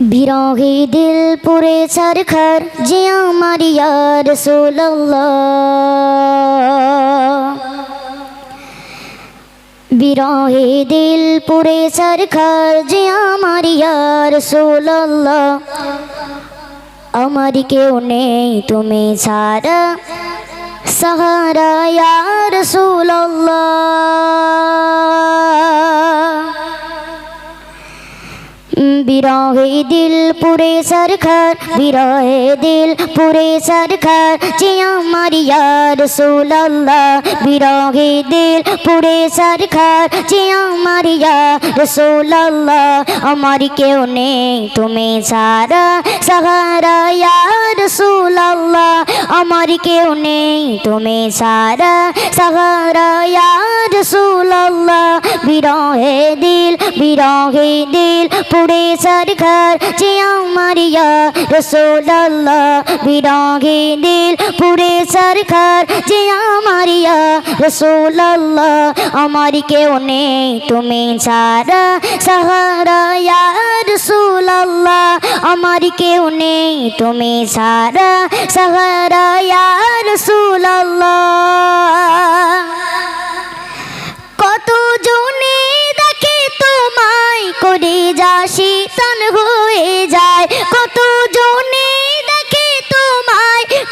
বিরহে দিল পুরে সরখর যে আমার ইয়ার বিরহে দিল পুরে সরখর যে আমার ইয়ার আমার কেউ নেই তুমি ছাড়া, সাহারা ইয়ার বিরহে দিল পুরে সরখর বিরহে দিল পুরে সরখর যে আমার ইয়ার সুল্লাহ বিরহে দিল পুরে সরখর যে আমার ইয়ার সুল্লাহ আমার কেউ নেই তুমি সারা সাহারা ইয়ার সুল্লাহ আমার কেউ নেই তুমি সারা সাহারা ইয়ার সুল্লাহ বিরহে দিল বিরহে দিল পুরে সরখর যে আমার ইয়া রসোল্লাহ বিরহে দিল পুরে সরখর যে আমার ইয়া রসোল্লাহ আমার কেউ নেই, তুমি সারা সাহারা রসোল্লাহ আমার কেউ নেই, তুমি সারা সাহারা রসোল্লাহ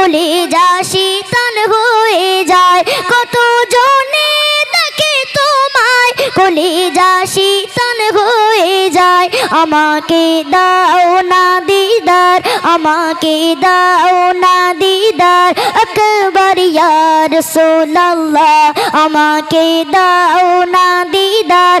কোলে যা শীতন হয়ে যায়। কত জনে দেখে তোমায়? কোলে যা শীতন হয়ে যায়। আমাকে দাও না দিদার, আমাকে দাও না দিদার। আকবর ইয়ার সোল্লাহ আমাকে দাও না দিদার।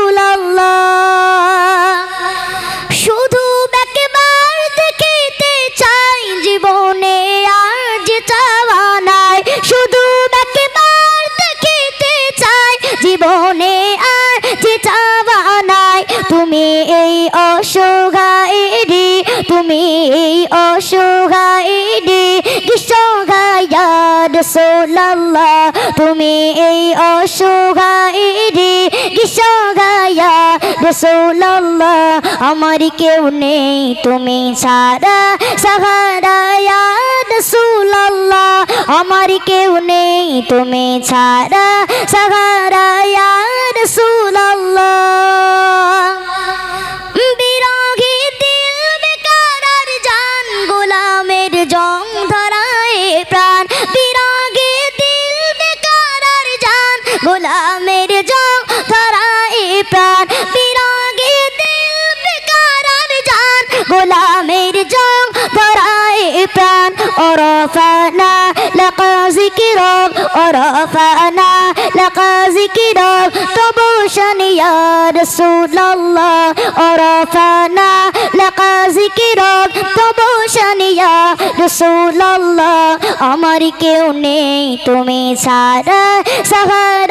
তুমি এই অসহায়রে তুমি এই অসহায়রে কিসহায়ার সোল্লাহ তুমি এই অসহায়রে কিসহায়া রসোল্লাহ আমার কেউ নেই, তুমি সারা সাহারা রসুল্লাহ আমার কেউ নেই, তুমি ছাড়া সাহারা রসুল্লাহ গোলামের জং ধরায় প্রাণ। বিরহে দিল বেকার জান গোলামের জং ধরায় প্রাণ। ওরফানা, লাকা জিকিরক ওরফানা, লাকা জিকিরক তবু শানিয়া রাসূলুল্লাহ ওরফানা, লাকা জিকিরক তবু শানিয়া রাসূলুল্লাহ আমার কেউ নেই তুমি ছাড়া। সাহারা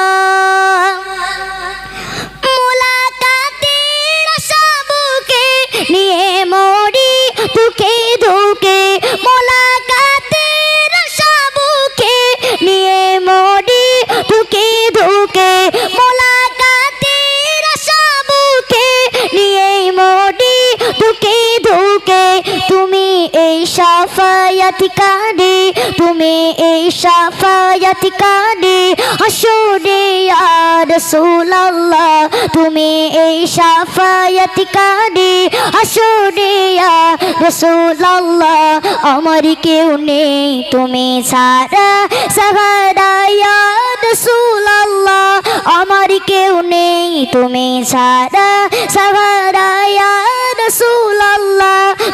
সাফায়াত কারে তুমি এই সাফায়াত কারে হাসুরে আর রাসূলুল্লাহ, তুমি এই সাফায়াত কারে হাসুরে আর রাসূলুল্লাহ, আমার কেউ নেই, তুমি সারা সাহারা ইয়া রাসূলুল্লাহ, আমার কেউ নেই, তুমি সারা সাহারা ইয়া রাসূলুল্লাহ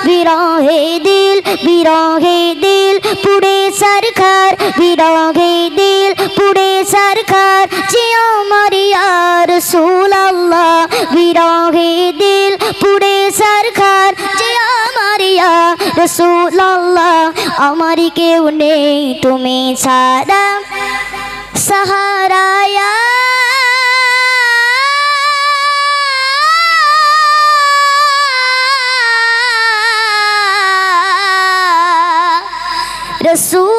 বিরহে দিল বিরহে দিল পুরে সরকার, বিরহে দিল পুরে সরকার। যে আমার ইয়ার সুলাল্লাহ বিরহে দিল পুরে সরকার। যে আমার ইয়ার রসুল্লাহ আমারই কেউ নেই, তুমি ছাড়া। সাহারায়া রসুল্লাহ কাটা